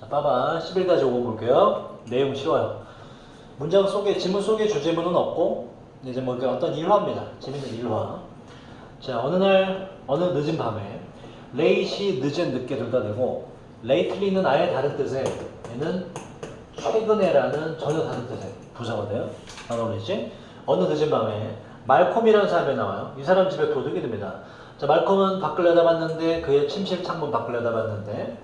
자, 빠바 11까지 5번 볼게요. 내용 쉬워요. 문장 속에, 지문 속에 주제문은 없고, 이제 뭐그 어떤 일화입니다. 재밌는 일화. 자, 어느 날, 어느 늦은 밤에, 레이시 늦은 늦게 둘다 되고, 레이틀리는 아예 다른 뜻의, 얘는 최근에라는 전혀 다른 뜻의 부사거든요. 단어이지 어느 늦은 밤에, 말콤이라는 사람이 나와요. 이 사람 집에 도둑이 됩니다. 자, 말콤은 밖을 내다봤는데, 그의 침실 창문 밖을 내다봤는데,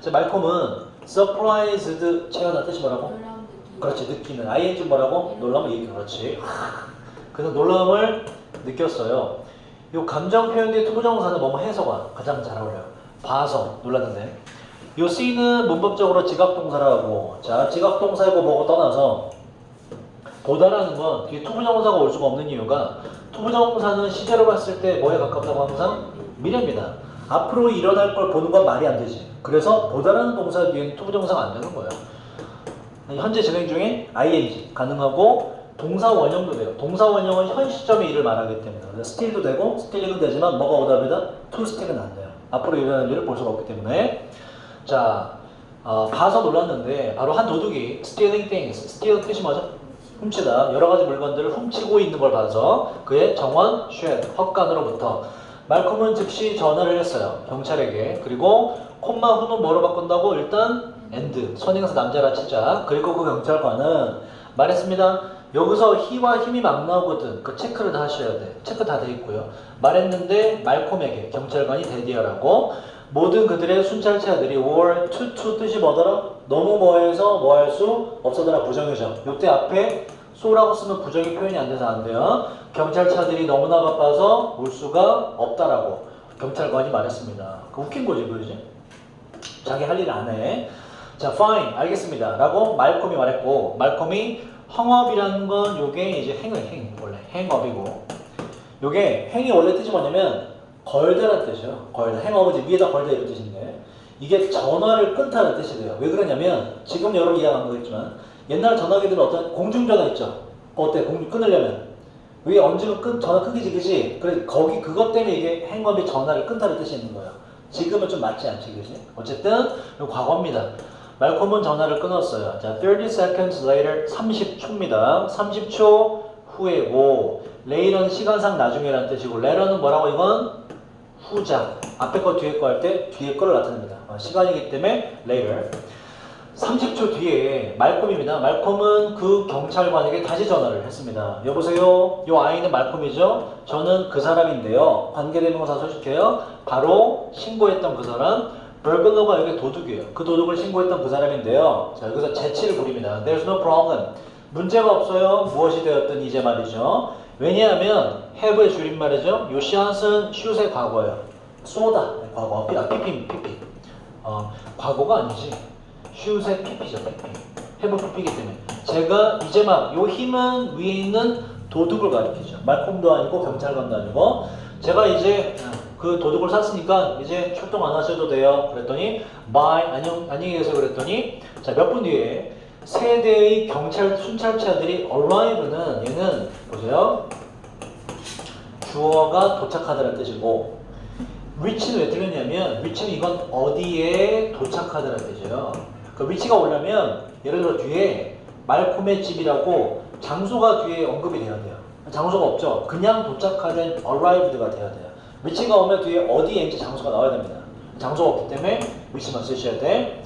자, 말콤은 surprised, 채어나 뜻이 뭐라고? 그렇지 느끼는 ing 뭐라고? 놀라움을 얘기. 그렇지. 그는 놀라움을 느꼈어요. 요 감정 표현 뒤에 투부정사는 뭐뭐 해서가 가장 잘 어울려요. 봐서. 놀랐는데. 요 C는 문법적으로 지각동사라고 자 지각동사이고 뭐고 떠나서 보다라는 건 뒤에 투부정사가 올 수가 없는 이유가 투부정사는 시제로 봤을 때 뭐에 가깝다고 항상 미래입니다. 앞으로 일어날 걸 보는 건 말이 안 되지 그래서 보다라는 동사 뒤에는 투부정사가 안 되는 거예요 현재 진행 중인 ing 가능하고 동사 원형도 돼요. 동사 원형은 현 시점의 일을 말하기 때문에 still도 되고 stilling도 되지만 뭐가 오답이다? to still은 안 돼요. 앞으로 일어날 일을 볼 수가 없기 때문에 자 어, 봐서 놀랐는데 바로 한 도둑이 stealing things steal 뜻이 뭐죠? 훔치다 여러 가지 물건들을 훔치고 있는 걸 봐서 그의 정원 쉣 헛간으로부터 말콤은 즉시 전화를 했어요. 경찰에게. 그리고 콤마 후는 뭐로 바꾼다고? 일단 and 선행사 남자라 치자. 그리고 그 경찰관은 말했습니다. 여기서 히와 힘이 막 나오거든. 그 체크를 다 하셔야 돼. 체크 다 돼 있고요. 말했는데 말콤에게 경찰관이 대디하라고. 모든 그들의 순찰차들이 to to 뜻이 뭐더라? 너무 뭐해서 뭐 할 수 없어더라. 부정이죠 요때 앞에 소라고 쓰면 부정이 표현이 안 돼서 안 돼요 경찰차들이 너무나 바빠서 올 수가 없다라고 경찰관이 말했습니다 그 웃긴 거지 그러지 자기 할 일 안 해. 자, fine, 알겠습니다. 라고 말콤이 말했고, 말콤이 헝업이라는 건 요게 이제 행을, 행, 원래 행업이고, 요게 행이 원래 뜻이 뭐냐면, 걸다라는 뜻이에요. 걸다. 행업은 이제 위에다 걸다 이런 뜻인데, 이게 전화를 끊다는 뜻이 돼요. 왜 그러냐면, 지금 여러분 이해한 거겠지만, 옛날 전화기들은 어떤 공중전화 있죠? 어때? 공 끊으려면. 위에 얹으면 끊, 전화 끊기지, 그지? 그래, 거기 그것 때문에 이게 행업이 전화를 끊다는 뜻이 있는 거예요. 지금은 좀 맞지 않지, 그지? 어쨌든, 이 과거입니다. 말콤은 전화를 끊었어요. 자, 30 seconds later, 30초입니다. 30초 후에고, later는 시간상 나중에라는 뜻이고, later는 뭐라고 이건? 후자. 앞에 거 뒤에 거 할 때 뒤에 거를 나타냅니다. 어, 시간이기 때문에 later. 30초 뒤에 말콤입니다. 말콤은 그 경찰관에게 다시 전화를 했습니다. 여보세요? 요 아이는 말콤이죠? 저는 그 사람인데요. 관계대명사 소식해요. 바로 신고했던 그 사람. burglar가 여기 도둑이에요. 그 도둑을 신고했던 그 사람인데요. 자, 여기서 재치를 부립니다. There's no problem. 문제가 없어요. 무엇이 되었든 이제 말이죠. 왜냐하면 have의 줄임말이죠. 요 샷은 슛의 과거예요. 쏘다. 네, 과거. 피, 아, 피피, 피피. 어, 과거가 아니지. 슛의 PP죠, PP. 해부 PP이기 때문에. 제가 이제 막, 요 힘은 위에 있는 도둑을 가리키죠. 말콤도 아니고 경찰관도 아니고. 제가 이제 그 도둑을 샀으니까 이제 출동 안 하셔도 돼요. 그랬더니, bye, 안녕, 안녕히 계세요. 그랬더니, 자, 몇 분 뒤에 세 대의 경찰 순찰차들이 arrive는 얘는 보세요. 주어가 도착하다는 뜻이고, 위치는 왜 틀렸냐면 위치는 이건 어디에 도착하다는 뜻이에요. 그 위치가 오려면 예를 들어 뒤에 말콤의 집이라고 장소가 뒤에 언급이 돼야 돼요. 장소가 없죠. 그냥 도착하된 arrived가 돼야 돼요. 위치가 오면 뒤에 어디에 있는지 장소가 나와야 됩니다. 장소가 없기 때문에 위치만 쓰셔야 돼.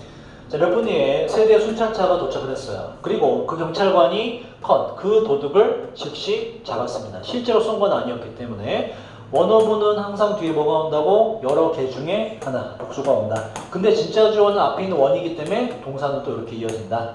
자, 몇분 뒤에 세대 순찰차가 도착을 했어요. 그리고 그 경찰관이 컷, 그 도둑을 즉시 잡았습니다. 실제로 쏜 건 아니었기 때문에 원어문은 항상 뒤에 뭐가 온다고? 여러 개 중에 하나, 복수가 온다. 근데 진짜 주어는 앞에 있는 원이기 때문에 동사는 또 이렇게 이어진다.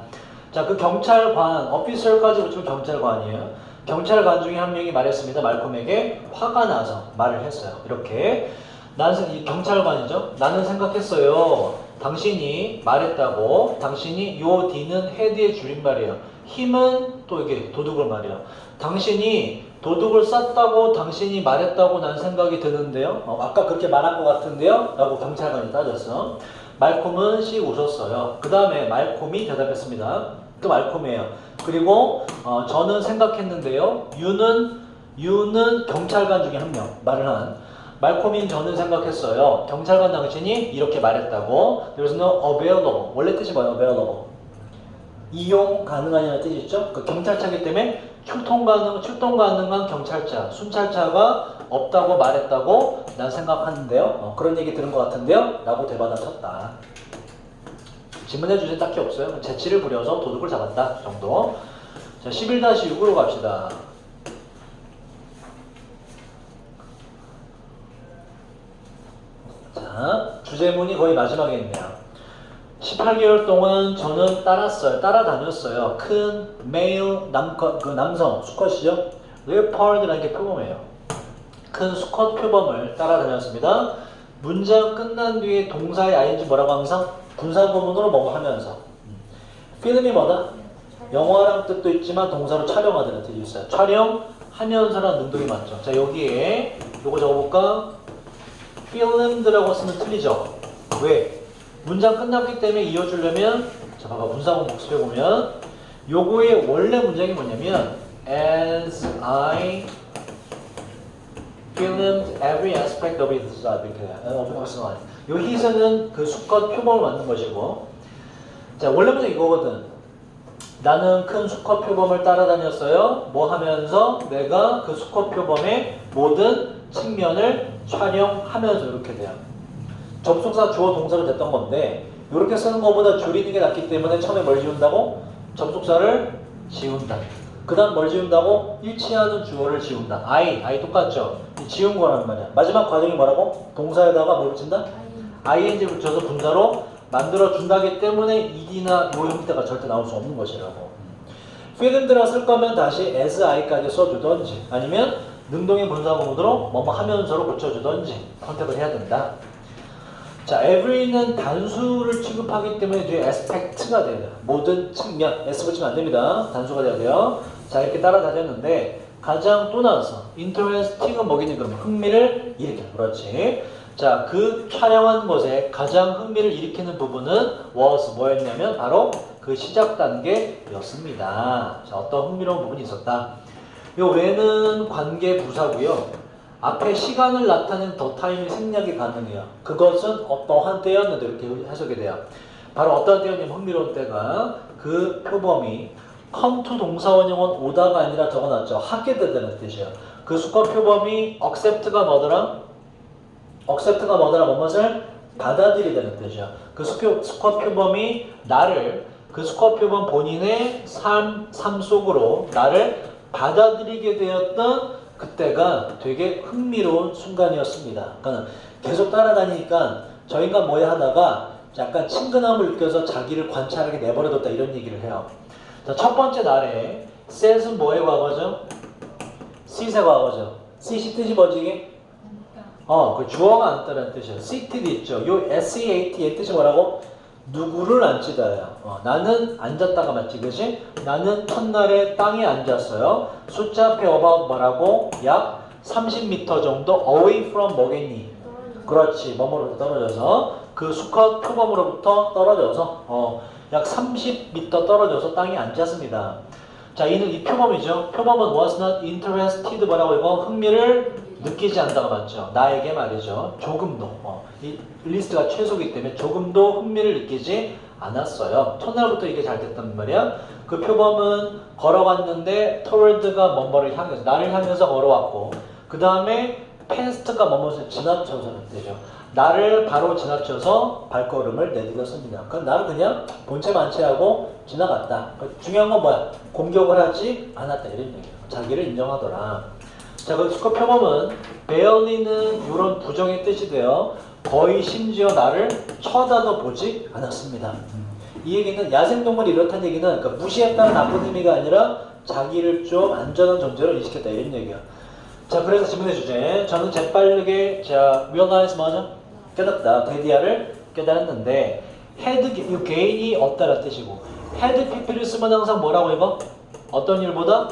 자, 그 경찰관, 어피서까지 붙이면 경찰관이에요. 경찰관 중에 한 명이 말했습니다. 말콤에게 화가 나서 말을 했어요. 이렇게. 나는 이 경찰관이죠. 나는 생각했어요. 당신이 말했다고. 당신이 요 D는 헤드의 줄임말이에요. 힘은 또 이게 도둑을 말이에요. 당신이 도둑을 쌌다고 당신이 말했다고 난 생각이 드는데요. 어, 아까 그렇게 말한 것 같은데요. 라고 경찰관이 따졌어. 말콤은 씩 웃었어요. 그 다음에 말콤이 대답했습니다. 또 말콤이에요. 그리고 어, 저는 생각했는데요. 유는 유는 경찰관 중에 한 명 말을 한 말콤인 저는 생각했어요. 경찰관 당신이 이렇게 말했다고. No available. 원래 뜻이 뭐예요? available. 이용 가능하냐는 뜻이 있죠. 그 경찰차기 때문에 출동 가능, 출동 가능한 경찰차, 순찰차가 없다고 말했다고 난 생각하는데요. 어, 그런 얘기 들은 것 같은데요. 라고 대받아 쳤다. 질문해 주신 딱히 없어요. 재치를 부려서 도둑을 잡았다 정도. 자, 11-6으로 갑시다. 자, 주제문이 거의 마지막에 있네요. 18개월 동안 저는 따랐어요. 따라다녔어요. 큰 메일 남, 그 남성 수컷이죠. 레오파드라는 게 표범이에요. 큰 수컷 표범을 따라다녔습니다. 문장 끝난 뒤에 동사의 ing 뭐라고 항상 분사구문으로 뭐뭐 하면서 음. 필름이 뭐다? 영화랑 뜻도 있지만 동사로 촬영하다는 뜻이 있어요. 촬영하면서라는 능동이 맞죠. 자 여기에 요거 적어볼까? filmed라고 쓰면 틀리죠. 왜? 문장 끝났기 때문에 이어주려면 자 봐봐 문사공 복습해보면 요거의 원래 문장이 뭐냐면 as I filmed every aspect of his life of his life. 요 his는 그 수컷 표범을 만든 것이고 자 원래 문장 이거거든 나는 큰 수컷 표범을 따라다녔어요. 뭐 하면서 내가 그 수컷 표범의 모든 측면을 촬영하면서 이렇게 돼요. 접속사 주어 동사로 됐던 건데 이렇게 쓰는 것보다 줄이는 게 낫기 때문에 처음에 뭘 지운다고? 접속사를 지운다. 그 다음 뭘 지운다고? 일치하는 주어를 지운다. I, I 똑같죠? 이 지운 거란 말이야. 마지막 과정이 뭐라고? 동사에다가 뭘 붙인다? ing 붙여서 분사로 만들어 준다기 때문에 ed나 요 형태가 절대 나올 수 없는 것이라고. 필름드라 쓸 거면 다시 as i까지 써주던지 아니면 능동의 분사구문으로 뭐뭐 하면서로 붙여주던지 선택을 해야 된다. 자, every는 단수를 취급하기 때문에 뒤에 aspect가 돼요. 모든 측면, s 붙이면 안 됩니다. 단수가 돼야 돼요. 자, 이렇게 따라다녔는데 가장 또 나와서 interesting은 뭐겠니 그럼 흥미를 일으켜. 그렇지. 자, 그 촬영한 것에 가장 흥미를 일으키는 부분은 was 뭐였냐면 바로 그 시작 단계였습니다. 자, 어떤 흥미로운 부분이 있었다. 요 외는 관계 부사고요. 앞에 시간을 나타낸 더 타임이 생략이 가능해요. 그것은 어떠한 때였는데 이렇게 해석이 돼요. 바로 어떤 때였냐면 흥미로운 때가 그 표범이 to 동사원형은 오다가 아니라 적어놨죠. 하게 되다는 뜻이에요. 그 수컷 표범이 accept가 뭐더라? accept가 뭐더라? 무엇을 받아들이다는 뜻이야. 그 수표, 수컷 표범이 나를 그 수컷 표범 본인의 삶, 삶 속으로 나를 받아들이게 되었던 그때가 되게 흥미로운 순간이었습니다. 그러니까 계속 따라다니니까 저 인간 뭐야 하다가 약간 친근함을 느껴서 자기를 관찰하게 내버려뒀다 이런 얘기를 해요. 자, 첫 번째 날에 셋은 뭐의 과거죠? 시의 과거죠. 시시 뜻이 뭐지 이게? 어, 그 주어가 앉다라는 뜻이에요. seated 있죠. 요 S-E-A-T의 뜻이 뭐라고? 누구를 앉히다예요. 어, 나는 앉았다가 맞지, 그지? 나는 첫날에 땅에 앉았어요. 숫자 앞에 about 뭐라고? 약 30m 정도 away from 뭐겠니? 그렇지, 뭐뭐로부터 떨어져서 그 수컷 표범으로부터 떨어져서 어, 약 30m 떨어져서 땅에 앉았습니다. 자, 이는 이 표범이죠. 표범은 was not interested 뭐라고 이거 흥미를 느끼지 않다가 맞죠. 나에게 말이죠. 조금도. 어, 이 리스트가 최소이기 때문에 조금도 흥미를 느끼지 않았어요. 첫날부터 이게 잘 됐단 말이야. 그 표범은 걸어갔는데 toward가 뭐뭐를 향해서 나를 향해서 걸어왔고 그 다음에 past가 뭐뭐를 지나쳐서는 되죠. 나를 바로 지나쳐서 발걸음을 내디뎠습니다. 그건 나를 그냥 본체 만체하고 지나갔다. 중요한 건 뭐야? 공격을 하지 않았다 이런 얘기예요. 자기를 인정하더라. 자, 그 수컷 표범은 barely는 이런 부정의 뜻이 돼요. 거의 심지어 나를 쳐다도 보지 않았습니다. 이 얘기는 야생동물이 이렇다는 얘기는 그러니까 무시했다는 나쁜 의미가 아니라 자기를 좀 안전한 존재로 인식했다 이런 얘기야. 자, 그래서 질문의 주제. 저는 재빠르게 자, realize 뭐죠? 깨닫다. 데디아를 깨달았는데 had 이 개인이 없다라는 뜻이고 had pp를 쓰면 항상 뭐라고 읽어? 어떤 일보다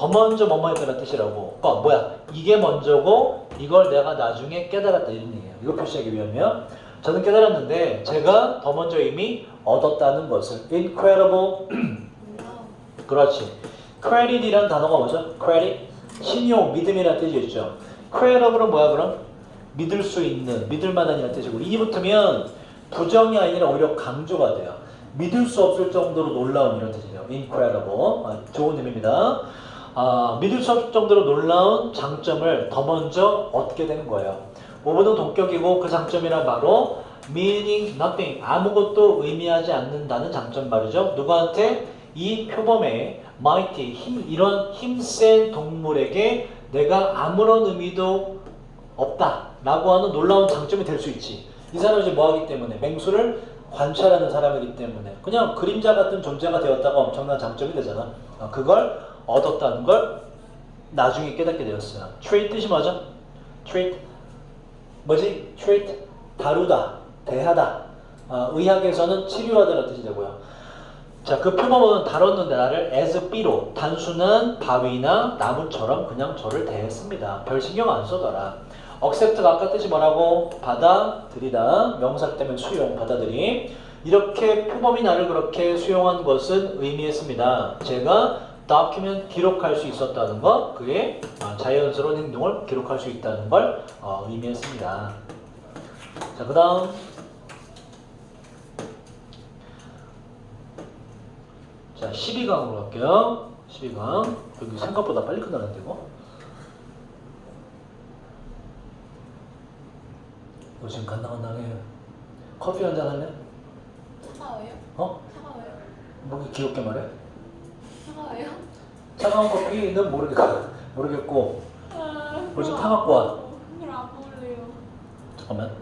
더 먼저 뭐뭐 했다는 뜻이라고. 어, 뭐야? 이게 먼저고 이걸 내가 나중에 깨달았다 이런 얘기예요. 이거 표시하기 위하면 저는 깨달았는데 제가 더 먼저 이미 얻었다는 것을 incredible 그렇지. credit이라는 단어가 뭐죠? credit 신용, 믿음이라는 뜻이 있죠. credible은 뭐야 그럼? 믿을 수 있는, 믿을 만한이라는 뜻이고 이 붙으면 부정이 아니라 오히려 강조가 돼요. 믿을 수 없을 정도로 놀라운 이런 뜻이에요. incredible. 아, 좋은 의미입니다. 아, 믿을 수 없을 정도로 놀라운 장점을 더 먼저 얻게 되는 거예요. 5번은 동격이고 그 장점이란 바로 meaning nothing 아무것도 의미하지 않는다는 장점 말이죠. 누구한테 이 표범의 mighty 힘 이런 힘센 동물에게 내가 아무런 의미도 없다라고 하는 놀라운 장점이 될 수 있지. 이 사람이 이제 뭐하기 때문에 맹수를 관찰하는 사람이기 때문에 그냥 그림자 같은 존재가 되었다가 엄청난 장점이 되잖아. 어, 그걸 얻었다는 걸 나중에 깨닫게 되었어요. treat 뜻이 뭐죠? treat 뭐지? treat 다루다, 대하다. 어, 의학에서는 치료하다라는 뜻이 되고요. 자, 그 표범은 다뤘는데 나를 as B로 단순한 바위나 나무처럼 그냥 저를 대했습니다. 별 신경 안 써더라. accept가 아까 뜻이 뭐라고? 받아들이다. 명사 때문에 수용, 받아들임. 이렇게 표범이 나를 그렇게 수용한 것은 의미했습니다. 제가 document 기록할 수 있었다는 것, 그의 어, 자연스러운 행동을 기록할 수 있다는 걸 어, 의미했습니다. 자, 그 다음 자, 12강으로 갈게요. 12강. 여기 생각보다 빨리 끝나는데, 이거? 너 지금 간당간당해. 커피 한 잔 할래? 차가워요? 어? 차가워요? 뭐 이렇게 귀엽게 말해? 차가워요? 차가운 커피는 모르겠어. 모르겠고. 아, 벌써 타 갖고 와. 그럼 안 먹을래요. 잠깐만.